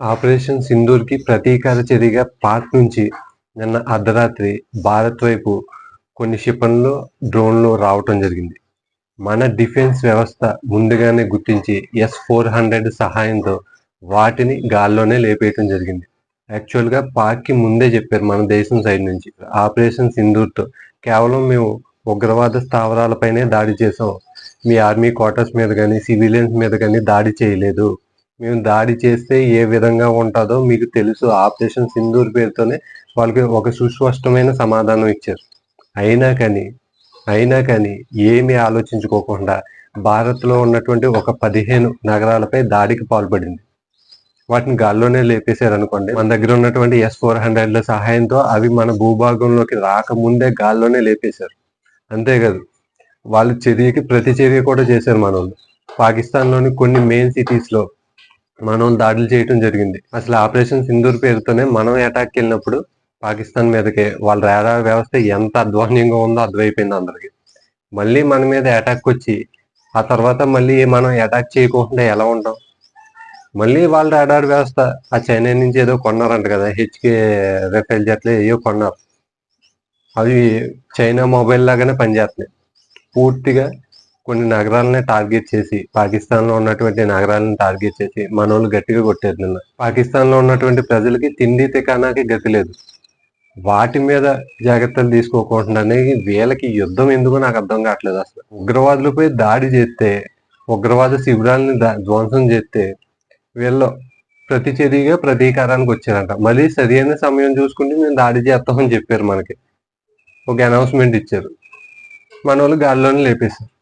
Operation సింధూర్కి ప్రతీకార చర్యగా పాక్ నుంచి నిన్న అర్ధరాత్రి భారత్ వైపు కొన్ని క్షిపణులు డ్రోన్లు రావటం జరిగింది. మన డిఫెన్స్ వ్యవస్థ ముందుగానే గుర్తించి ఎస్ ఫోర్ హండ్రెడ్ సహాయంతో వాటిని గాల్లోనే లేపేయటం జరిగింది. యాక్చువల్గా పాక్కి ముందే చెప్పారు మన దేశం సైడ్ నుంచి. ఆపరేషన్ సింధూర్తో కేవలం మేము ఉగ్రవాద స్థావరాలపైనే దాడి చేసాం. మీ ఆర్మీ క్వార్టర్స్ మీద కానీ సివిలియన్స్ మీద కానీ దాడి చేయలేదు. మేము దాడి చేస్తే ఏ విధంగా ఉంటుందో మీకు తెలుసు. ఆపరేషన్ సింధూర్ పేరుతోనే వాళ్ళకి ఒక సుస్పష్టమైన సమాధానం ఇచ్చారు. అయినా కానీ అయినా కానీ ఏమీ ఆలోచించుకోకుండా భారత్లో ఉన్నటువంటి ఒక పదిహేను నగరాలపై దాడికి పాల్పడింది. వాటిని గాల్లోనే లేపేశారు అనుకోండి మన దగ్గర ఉన్నటువంటి ఎస్ ఫోర్ హండ్రెడ్ల సహాయంతో అవి మన భూభాగంలోకి రాకముందే గాల్లోనే లేపేశారు. అంతేకాదు వాళ్ళు చర్యకి ప్రతి చర్య కూడా చేశారు మన వాళ్ళు పాకిస్తాన్లోని కొన్ని మెయిన్ సిటీస్లో మనం దాడులు చేయటం జరిగింది. అసలు ఆపరేషన్ సింధూర్ పేరుతోనే మనం అటాక్ వెళ్ళినప్పుడు పాకిస్తాన్ మీదకి వాళ్ళ రాడార్ వ్యవస్థ ఎంత అధ్వాన్యంగా ఉందో అర్థమైపోయింది అందరికి. మళ్ళీ మన మీద అటాక్ వచ్చి ఆ తర్వాత మళ్ళీ మనం అటాక్ చేయకుండా ఎలా ఉంటాం? మళ్ళీ వాళ్ళ రాడార్ వ్యవస్థ ఆ చైనా నుంచి ఏదో కొన్నారంట కదా హెచ్కే రఫేల్ జట్లు ఏయో కొన్నారు. అవి చైనా మొబైల్ లాగానే పనిచేస్తున్నాయి. పూర్తిగా కొన్ని నగరాలని టార్గెట్ చేసి పాకిస్తాన్లో ఉన్నటువంటి నగరాలను టార్గెట్ చేసి మనోళ్ళు గట్టిగా కొట్టేస్తున్నారు పాకిస్తాన్లో ఉన్నటువంటి ప్రజలకి తిండి తికానాకి గతి లేదు. వాటి మీద జాగ్రత్తలు తీసుకోకుండానే వీళ్ళకి యుద్ధం ఎందుకు నాకు అర్థం కావట్లేదు అసలు. ఉగ్రవాదులపై దాడి చేస్తే ఉగ్రవాద శిబిరాలని ధ్వంసం చేస్తే వీళ్ళు ప్రతి చర్యగా ప్రతీకారానికి వచ్చారంట. మళ్ళీ సరైన సమయం చూసుకుంటే మేము దాడి చేస్తామని చెప్పారు మనకి. ఒక అనౌన్స్మెంట్ ఇచ్చారు. మన వాళ్ళు గాల్లోనే లేపేశారు.